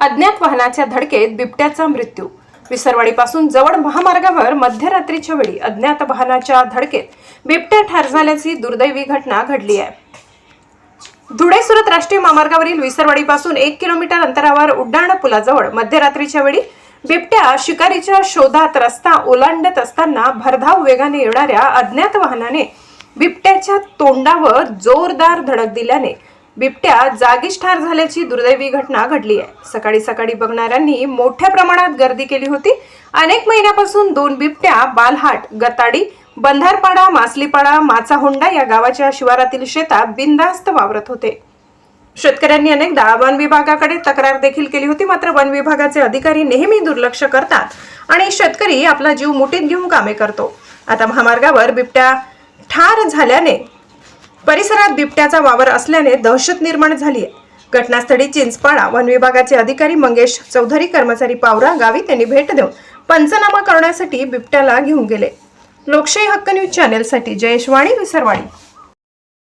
अज्ञात वाहनाच्या धडकेत बिबट्याचा मृत्यू. विसरवाडीपासून जवळ महामार्गावर मध्यरात्रीच्या वेळी अज्ञात वाहनाच्या धडकेत बिबट्या ठार झाल्याची दुर्दैवी घटना घडली आहे. धुळे सुरत राष्ट्रीय महामार्गावरील विसरवाडीपासून एक किलोमीटर अंतरावर उड्डाण पुलाजवळ मध्यरात्रीच्या वेळी बिबट्या शिकारीच्या शोधात रस्ता ओलांडत असताना भरधाव वेगाने येणाऱ्या अज्ञात वाहनाने बिबट्याच्या तोंडावर जोरदार धडक दिल्याने बिबट्या जागीच ठार झाल्याची दुर्दैवी घटना घडली आहे. सकाळी सकाळी बघणाऱ्यांनी मोठ्या प्रमाणात गर्दी केली होती. अनेक महिन्यापासून दोन बिबट्या बालहाट गताडी बंधारपाडा मासलीपाडा माचाहोंडा या गावाच्या शिवारातील शेतात बिनधास्त वावरत होते. शेतकऱ्यांनी अनेकदा वन विभागाकडे तक्रार देखील केली होती. मात्र वन विभागाचे अधिकारी नेहमी दुर्लक्ष करतात आणि शेतकरी आपला जीव मुठीत घेऊन कामे करतो. आता महामार्गावर बिबट्या ठार झाल्याने परिसरात बिबट्याचा वावर असल्याने दहशत निर्माण झाली आहे घटनास्थळी चिंचपाडा वन विभागाचे अधिकारी मंगेश चौधरी कर्मचारी पावरा गावी त्यांनी भेट देऊन पंचनामा करण्यासाठी बिबट्याला घेऊन गेले. लोकशाही हक्क न्यूज चॅनेलसाठी जयेश वाणी विसरवाणी.